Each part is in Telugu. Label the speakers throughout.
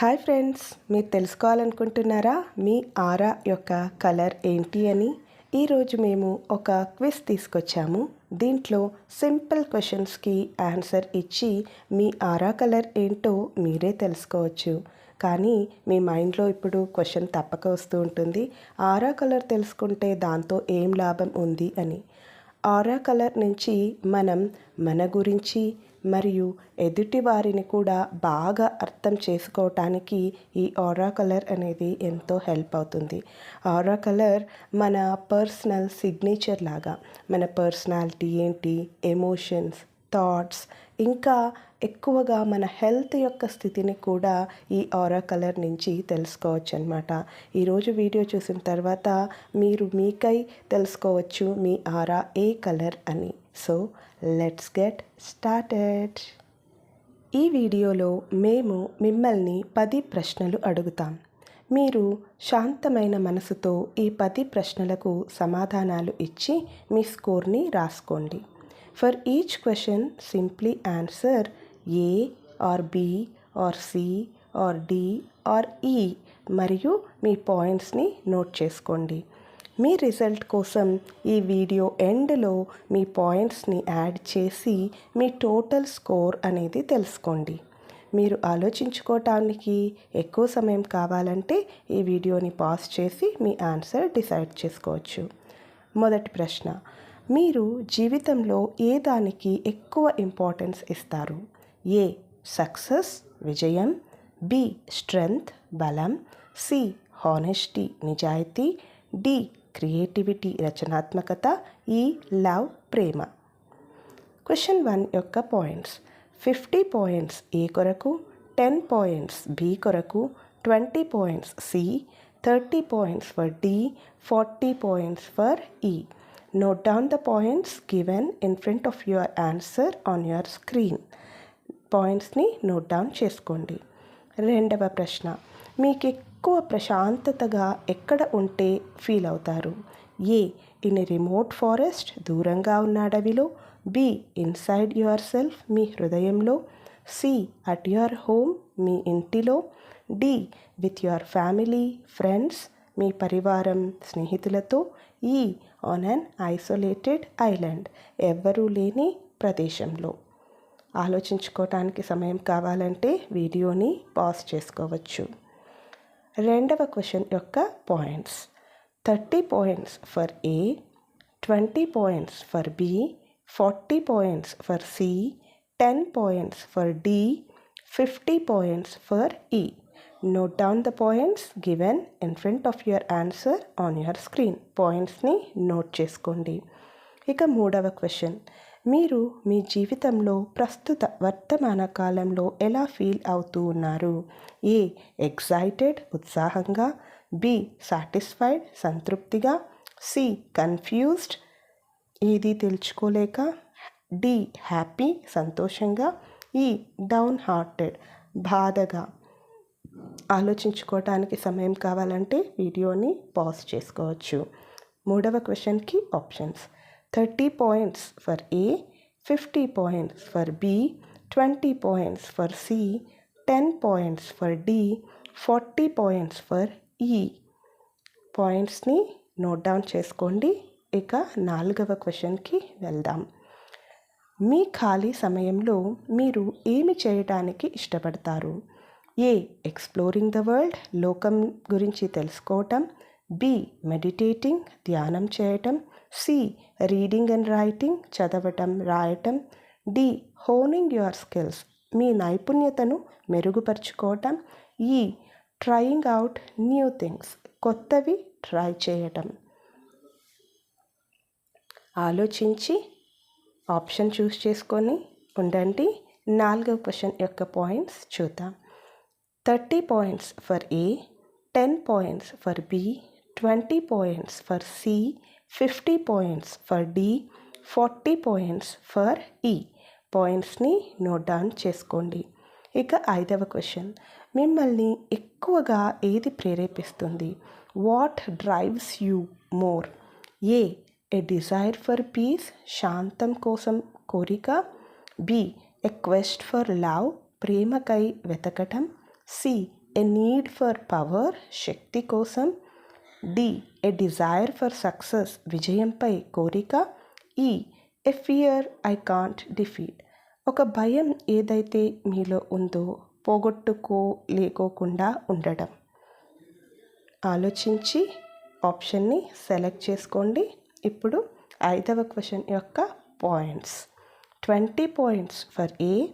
Speaker 1: హాయ్ ఫ్రెండ్స్ మీరు తెలుసుకోవాలనుకుంటున్నారా మీ ఆరా యొక్క కలర్ ఏంటి అని? ఈరోజు మేము ఒక క్విజ్ తీసుకొచ్చాము. దీంట్లో సింపుల్ క్వశ్చన్స్కి ఆన్సర్ ఇచ్చి మీ ఆరా కలర్ ఏంటో మీరే తెలుసుకోవచ్చు. కానీ మీ మైండ్లో ఇప్పుడు క్వశ్చన్ తప్పక వస్తూ ఉంటుంది. ఆరా కలర్ తెలుసుకుంటే దాంతో ఏం లాభం ఉంది అని. ఆరా కలర్ నుంచి మనం మన గురించి మరియు ఎదుటి వారిని కూడా బాగా అర్థం చేసుకోవటానికి ఈ ఆరా కలర్ అనేది ఎంతో హెల్ప్ అవుతుంది. ఆరా కలర్ మన పర్సనల్ సిగ్నేచర్ లాగా మన పర్సనాలిటీ ఏంటి ఎమోషన్స్ థాట్స్ ఇంకా ఎక్కువగా మన హెల్త్ యొక్క స్థితిని కూడా ఈ ఆరా కలర్ నుంచి తెలుసుకోవచ్చు అనమాట ఈరోజు వీడియో చూసిన తర్వాత మీరు మీకై తెలుసుకోవచ్చు మీ ఆరా ఏ కలర్ అని. So let's get started. ఈ వీడియోలో మేము మిమ్మల్ని పది ప్రశ్నలు అడుగుతాం. మీరు శాంతమైన మనసుతో ఈ పది ప్రశ్నలకు సమాధానాలు ఇచ్చి మీ స్కోర్ని రాసుకోండి. For each question simply answer A or B or C or D or E మరియు మీ పాయింట్స్ని నోట్ చేసుకోండి. మీ రిజల్ట్ కోసం ఈ వీడియో ఎండ్లో మీ పాయింట్స్ని యాడ్ చేసి మీ టోటల్ స్కోర్ అనేది తెలుసుకోండి. మీరు ఆలోచించుకోవటానికి ఎక్కువ సమయం కావాలంటే ఈ వీడియోని పాస్ చేసి మీ ఆన్సర్ డిసైడ్ చేసుకోవచ్చు. మొదటి ప్రశ్న మీరు జీవితంలో ఏ దానికి ఎక్కువ ఇంపార్టెన్స్ ఇస్తారు? ఏ సక్సెస్ విజయం బి స్ట్రెంగ్త్ బలం సి హానెస్టీ నిజాయితీ డి క్రియేటివిటీ రచనాత్మకత ఈ లవ్ ప్రేమ. క్వశ్చన్ వన్ యొక్క పాయింట్స్ ఫిఫ్టీ పాయింట్స్ ఏ కొరకు టెన్ పాయింట్స్ బి కొరకు twenty points C thirty points for D forty points for E note down the points given in front of your answer on your screen పాయింట్స్ని నోట్ డౌన్ చేసుకోండి. రెండవ ప్రశ్న. మీకు ఎక్కువ ప్రశాంతతగా ఎక్కడ ఉంటే ఫీల్ అవుతారు? ఏ. ఇన్ రిమోట్ ఫారెస్ట్ దూరంగా ఉన్న అడవిలో బి. ఇన్సైడ్ యువర్ సెల్ఫ్ మీ హృదయంలో. సి. అట్ యువర్ హోమ్ మీ ఇంటిలో. D. With your family friends మీ పరివారం స్నేహితులతో. ఈ. ఆన్ అన్ ఐసోలేటెడ్ ఐలాండ్ ఎవ్వరూ లేని ప్రదేశంలో. ఆలోచించుకోవటానికి సమయం కావాలంటే వీడియోని పాజ్ చేసుకోవచ్చు. రెండవ క్వశ్చన్ యొక్క points. Thirty points for A twenty points for B forty points for C ten points for D fifty points for E. Note down the points given in front of your answer on your screen పాయింట్స్ని నోట్ చేసుకోండి. ఇక మూడవ క్వశ్చన్. మీరు మీ జీవితంలో ప్రస్తుత వర్తమాన కాలంలో ఎలా ఫీల్ అవుతూ ఉన్నారు? ఏ. ఎగ్జైటెడ్ ఉత్సాహంగా. బి. సాటిస్ఫైడ్ సంతృప్తిగా. సి. కన్ఫ్యూజ్డ్ ఏది తెలుసుకోలేక డి. హ్యాపీ సంతోషంగా. ఈ. డౌన్ హార్టెడ్ బాధగా. ఆలోచించుకోవటానికి సమయం కావాలంటే వీడియోని పాజ్ చేసుకోవచ్చు. మూడవ క్వశ్చన్కి options. Thirty points for A fifty points for B twenty points for C ten points for D forty points for E. పాయింట్స్ని నోట్ డౌన్ చేసుకోండి. ఇక నాలుగవ క్వశ్చన్కి వెళ్దాం. మీ ఖాళీ సమయంలో మీరు ఏమి చేయడానికి ఇష్టపడతారు? ఏ ఎక్స్ప్లోరింగ్ ద వరల్డ్ లోకం గురించి తెలుసుకోవటం బి మెడిటేటింగ్ ధ్యానం చేయటం సి. రీడింగ్ అండ్ రైటింగ్ చదవటం రాయటం. డి. హోనింగ్ యువర్ స్కిల్స్ మీ నైపుణ్యతను మెరుగుపరుచుకోవటం. E. Trying out new things కొత్తవి ట్రై చేయటం. ఆలోచించి ఆప్షన్ చూస్ చేసుకొని ఉండండి. నాలుగవ క్వశ్చన్ యొక్క పాయింట్స్ చూద్దాం. Thirty points for A ten points for B twenty points for C fifty points for D forty points for E. పాయింట్స్ని నోట్ డౌన్ చేసుకోండి. ఇక ఐదవ క్వశ్చన్. మిమ్మల్ని ఎక్కువగా ఏది ప్రేరేపిస్తుంది? What drives you more? A a desire for peace శాంతం కోసం కోరిక? B a quest for love ప్రేమకై వెతకటం? C a need for power శక్తి కోసం? D. A desire for success విజయంపై కోరిక. E a fear I can't defeat ఒక భయం ఏదైతే మీలో ఉందో పోగొట్టుకోలేకోకుండా ఉండడం ఆలోచించి ఆప్షన్ని సెలెక్ట్ చేసుకోండి. ఇప్పుడు ఐదవ క్వశ్చన్ యొక్క points. Twenty points for A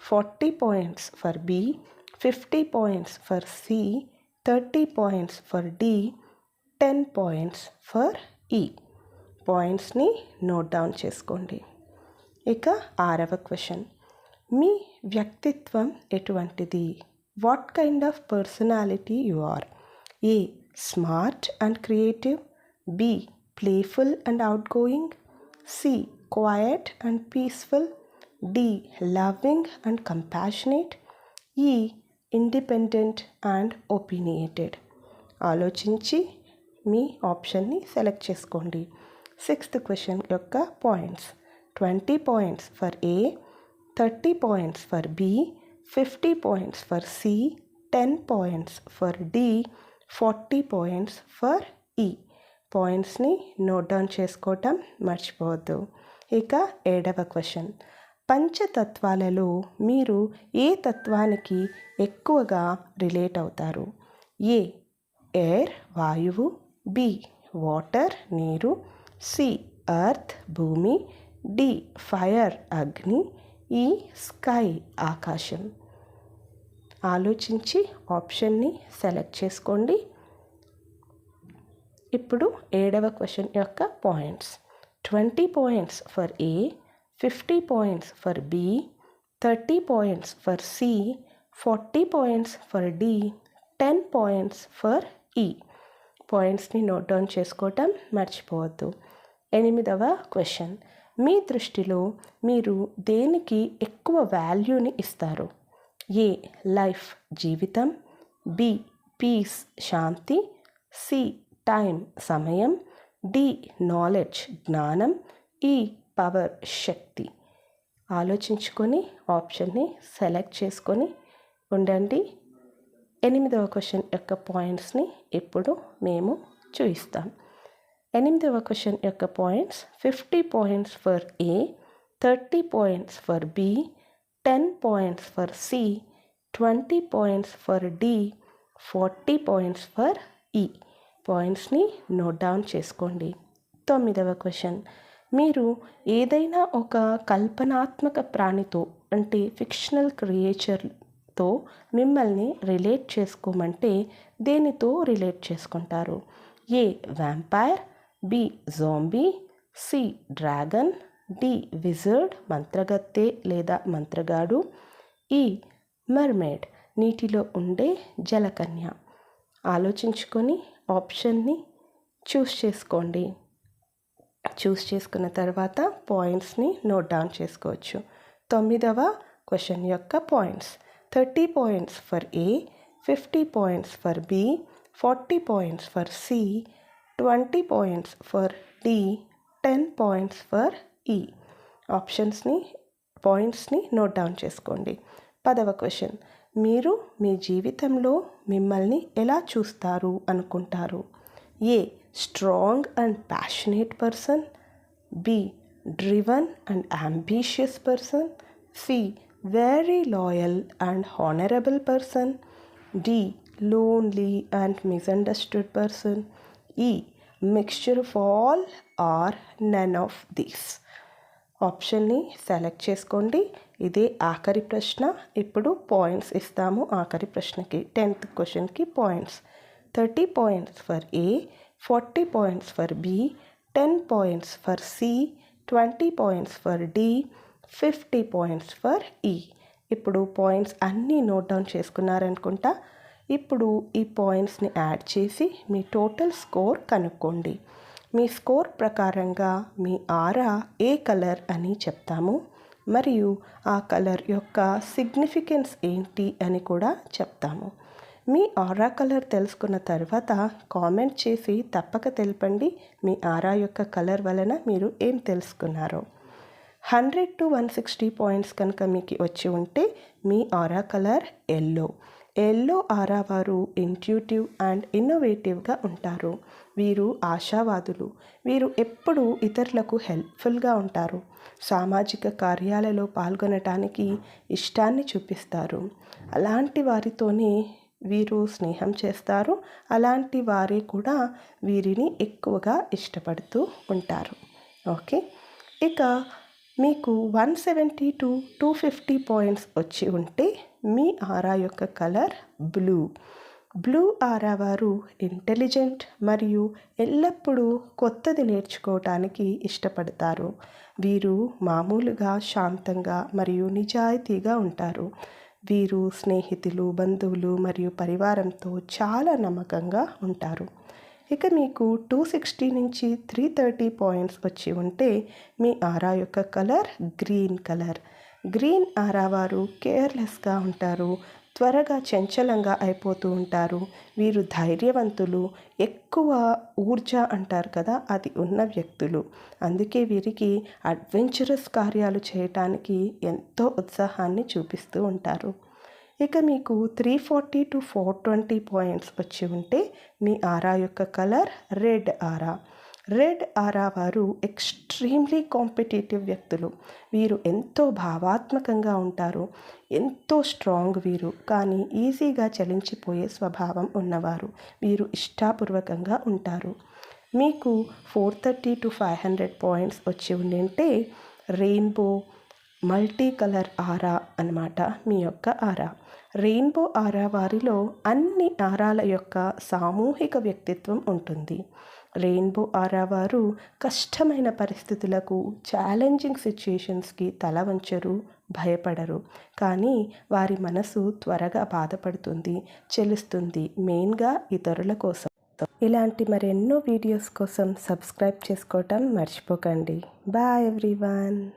Speaker 1: forty points for B fifty points for C thirty points for D ten points for E. పాయింట్స్ని నోట్ డౌన్ చేసుకోండి. ఇక ఆరవ క్వశ్చన్. మీ వ్యక్తిత్వం ఎటువంటిది? What kind of personality you are A smart and creative B playful and outgoing C quiet and peaceful D loving and compassionate E independent and opinionated ఆలోచించి మీ ఆప్షన్ని సెలెక్ట్ చేసుకోండి. సిక్స్త్ క్వశ్చన్ యొక్క points. Twenty points for A thirty points for B fifty points for C ten points for D forty points for E. పాయింట్స్ని నోట్ డౌన్ చేసుకోవటం మర్చిపోవద్దు. ఇక ఏడవ క్వశ్చన్. పంచతత్వాలలో మీరు ఏ తత్వానికి ఎక్కువగా రిలేట్ అవుతారు? ఏ ఎయిర్ వాయువు బి. వాటర్ నీరు. సి. అర్త్ భూమి. డి. ఫైర్ అగ్ని. ఈ. స్కై ఆకాశం. ఆలోచించి ఆప్షన్ని సెలెక్ట్ చేసుకోండి. ఇప్పుడు ఏడవ క్వశ్చన్ యొక్క points. Twenty points for A fifty points for B thirty points for C forty points for D ten points for E. పాయింట్స్ని నోట్ డౌన్ చేసుకోవటం మర్చిపోవద్దు. ఎనిమిదవ క్వశ్చన్. మీ దృష్టిలో మీరు దేనికి ఎక్కువ వాల్యూని ఇస్తారు? ఏ. లైఫ్ జీవితం. బి. పీస్ శాంతి. సి. టైం సమయం. డి. నాలెడ్జ్ జ్ఞానం. ఈ. పవర్ శక్తి. ఆలోచించుకొని ఆప్షన్ని సెలెక్ట్ చేసుకొని ఉండండి. ఎనిమిదవ క్వశ్చన్ యొక్క పాయింట్స్ని ఇప్పుడు మేము చూపిస్తాం ఎనిమిదవ క్వశ్చన్ యొక్క points fifty points for A thirty points for B ten points for C twenty points for D forty points for E పాయింట్స్ని నోట్ డౌన్ చేసుకోండి. తొమ్మిదవ క్వశ్చన్. మీరు ఏదైనా ఒక కల్పనాత్మక ప్రాణితో అంటే ఫిక్షనల్ క్రియేచర్ తో మిమ్మల్ని రిలేట్ చేసుకోమంటే దేనితో రిలేట్ చేసుకుంటారు? A. Vampire B. Zombie C. Dragon D. Wizard మంత్రగత్తె లేదా మంత్రగాడు ఈ. మర్మేడ్ నీటిలో ఉండే జలకన్య. ఆలోచించుకొని ఆప్షన్ని చూస్ చేసుకోండి. చూస్ చేసుకున్న తర్వాత పాయింట్స్ని నోట్ డౌన్ చేసుకోవచ్చు. తొమ్మిదవ క్వశ్చన్ యొక్క points. Thirty points for A fifty points for B forty points for C twenty points for D ten points for E. ఆప్షన్స్ని పాయింట్స్ని నోట్ డౌన్ చేసుకోండి. పదవ క్వశ్చన్. మీరు మీ జీవితంలో మిమ్మల్ని ఎలా చూస్తారు అనుకుంటారు? A strong and passionate person B driven and ambitious person C very loyal and honourable person D lonely and misunderstood person E mixture of all or none of these ఆప్షన్ని సెలెక్ట్ చేసుకోండి. ఇదే ఆఖరి ప్రశ్న. ఇప్పుడు పాయింట్స్ ఇస్తాము ఆఖరి ప్రశ్నకి టెన్త్ క్వశ్చన్కి points thirty points for A forty points for B ten points for C twenty points for D fifty points for E ఇప్పుడు పాయింట్స్ అన్నీ నోట్ డౌన్ చేసుకున్నారనుకుంటా. ఇప్పుడు ఈ పాయింట్స్ని యాడ్ చేసి మీ టోటల్ స్కోర్ కనుక్కోండి. మీ స్కోర్ ప్రకారంగా మీ ఆరా ఏ కలర్ అని చెప్తాము. మరియు ఆ కలర్ యొక్క సిగ్నిఫికెన్స్ ఏంటి అని కూడా చెప్తాము. మీ ఆరా కలర్ తెలుసుకున్న తర్వాత కామెంట్ చేసి తప్పక తెలపండి మీ ఆరా యొక్క కలర్ వలన మీరు ఏం తెలుసుకున్నారో. Hundred to one sixty points కనుక మీకు వచ్చి ఉంటే మీ aura colour yellow. Yellow aura వారు ఇంట్యూటివ్ అండ్ ఇన్నోవేటివ్గా ఉంటారు. వీరు ఆశావాదులు. వీరు ఎప్పుడూ ఇతరులకు హెల్ప్ఫుల్గా ఉంటారు. సామాజిక కార్యాలలో పాల్గొనటానికి ఇష్టాన్ని చూపిస్తారు. అలాంటి వారితోనే వీరు స్నేహం చేస్తారు. అలాంటి వారే కూడా వీరిని ఎక్కువగా ఇష్టపడుతూ ఉంటారు. ఓకే? ఇక మీకు one seventy to two fifty points వచ్చి ఉంటే మీ ఆరా యొక్క కలర్ బ్లూ బ్లూ ఆరా వారు ఇంటెలిజెంట్ మరియు ఎల్లప్పుడూ కొత్తది నేర్చుకోవటానికి ఇష్టపడతారు. వీరు మామూలుగా శాంతంగా మరియు నిజాయితీగా ఉంటారు. వీరు స్నేహితులు బంధువులు మరియు పరివారంతో చాలా నమ్మకంగా ఉంటారు. ఇక మీకు టూ సిక్స్టీ నుంచి త్రీ థర్టీ పాయింట్స్ వచ్చి ఉంటే మీ ఆరా యొక్క colour green colour green aura వారు కేర్లెస్గా ఉంటారు త్వరగా చంచలంగా అయిపోతూ ఉంటారు. వీరు ధైర్యవంతులు ఎక్కువ ఊర్జ అంటారు కదా అది ఉన్న వ్యక్తులు. అందుకే వీరికి అడ్వెంచరస్ కార్యాలు చేయటానికి ఎంతో ఉత్సాహాన్ని చూపిస్తూ ఉంటారు. ఇక మీకు three forty to four twenty points వచ్చి ఉంటే మీ ఆరా యొక్క colour red aura. Red aura వారు ఎక్స్ట్రీమ్లీ కాంపిటేటివ్ వ్యక్తులు. వీరు ఎంతో భావాత్మకంగా ఉంటారు. ఎంతో స్ట్రాంగ్ వీరు. కానీ ఈజీగా చలించిపోయే స్వభావం ఉన్నవారు. వీరు ఇష్టాపూర్వకంగా ఉంటారు. మీకు four thirty to five hundred points వచ్చి ఉండింటే రెయిన్బో మల్టీ కలర్ ఆరా అన్నమాట మీ యొక్క ఆరా. రెయిన్బో ఆరా వారిలో అన్ని ఆరాల యొక్క సామూహిక వ్యక్తిత్వం ఉంటుంది. రెయిన్బో ఆరా వారు కష్టమైన పరిస్థితులకు ఛాలెంజింగ్ సిచ్యుయేషన్స్కి తల వంచరు భయపడరు. కానీ వారి మనసు త్వరగా బాధపడుతుంది చెలుస్తుంది మెయిన్గా ఇతరుల కోసం. ఇలాంటి మరెన్నో వీడియోస్ కోసం సబ్స్క్రైబ్ చేసుకోవటం మర్చిపోకండి. Bye everyone.